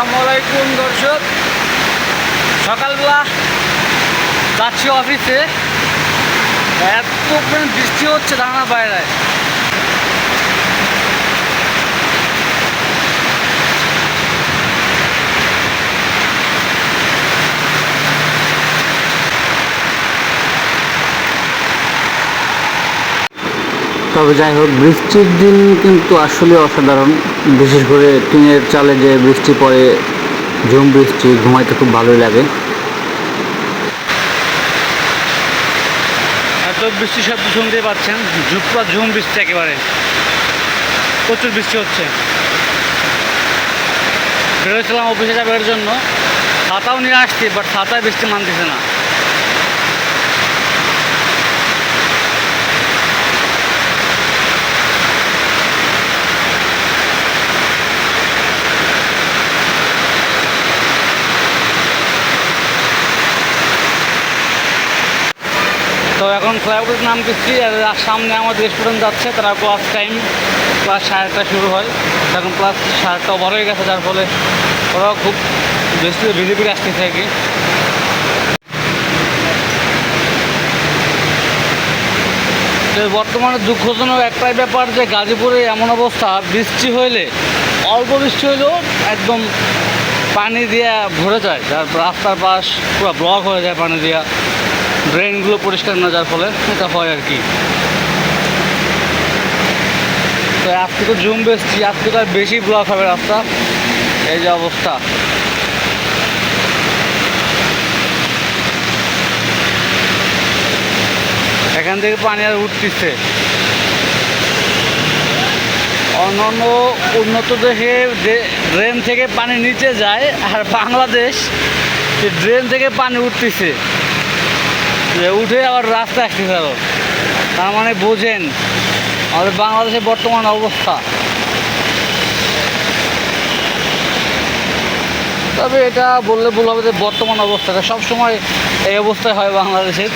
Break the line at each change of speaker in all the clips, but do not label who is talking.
আসসালামু দর্শক। সকালবেলা যাচ্ছি অফিসে এত বৃষ্টি হচ্ছে ধারণা বাইরে।
তবে যাই হোক, বৃষ্টির দিন কিন্তু আসলে অসাধারণ। বিশেষ করে টিনের চালে যে বৃষ্টি পড়ে, ঝুম বৃষ্টি, ঘুমাইতে খুব ভালোই লাগে।
এত বৃষ্টি শব্দ শুনতে পাচ্ছেন? ঝুপা ঝুম বৃষ্টি একেবারে। প্রচুর বৃষ্টি হচ্ছে। বেরোছিলাম অফিসে যাবার জন্য। ছাতাও নিয়ে আসছি বাট ছাতায় বৃষ্টি মানতেছে না। এখন ফ্লাইওভার নাম আর আর সামনে আমাদের স্টুডেন্ট যাচ্ছে, তারা ক্লাস টাইম ক্লাস সাড়ে শুরু হয়। এখন ক্লাস সাড়ে আটটা ওভার হয়ে গেছে, যার ফলে ওরাও খুব বেশি ভিড়ে ভিড়ে আসতেছে আর কি। বর্তমানে দুঃখজনক একটাই ব্যাপার যে, গাজীপুরে এমন অবস্থা, বৃষ্টি হইলে, অল্প বৃষ্টি হইলেও একদম পানি দিয়ে ভরে যায়। যার রাস্তার পাশ পুরো ব্লক হয়ে যায় পানি দিয়া। ড্রেনগুলো পরিষ্কার না যার ফলে এটা হয় আর কি। তো আজকে তো জুম বেশছি আজকে তো আর বেশি ব্লক হবে রাস্তা। এই যে অবস্থা। এখান থেকে পানি আর উঠতেছে। অন্যান্য উন্নত দেশে ড্রেন থেকে পানি নিচে যায়, আর বাংলাদেশ ড্রেন থেকে পানি উঠতেছে। যে উঠে আবার রাস্তা আসতেছে আরও তার মানে বোঝেন, আমাদের বাংলাদেশের বর্তমান অবস্থা। তবে এটা বললে ভুল হবে যে বর্তমান অবস্থাটা সবসময় এই অবস্থায় হয় বাংলাদেশের।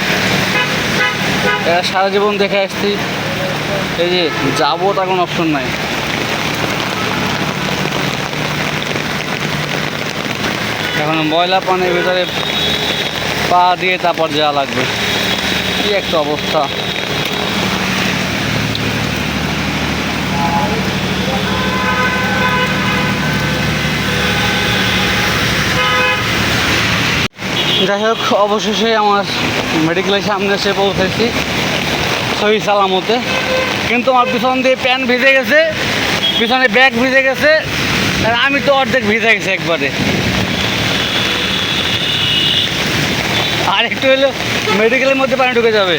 সারা জীবন দেখে আসছি, এই যে যাব তার কোনো অপশন নাই। এখন ময়লা পানির ভিতরে পা দিয়ে তারপর যাওয়া লাগবে। কি একটা অবস্থা। যাই হোক, অবশেষে আমার মেডিকেলের সামনে এসে পৌঁছেছি, সহি সালামতে। কিন্তু আমার পিছন দিয়ে প্যান্ট ভিজে গেছে, পিছনে ব্যাগ ভিজে গেছে, আর আমি তো অর্ধেক ভিজে গেছে একবারে। আর একটু হলে মেডিকেলের মধ্যে পানি ঢুকে যাবে।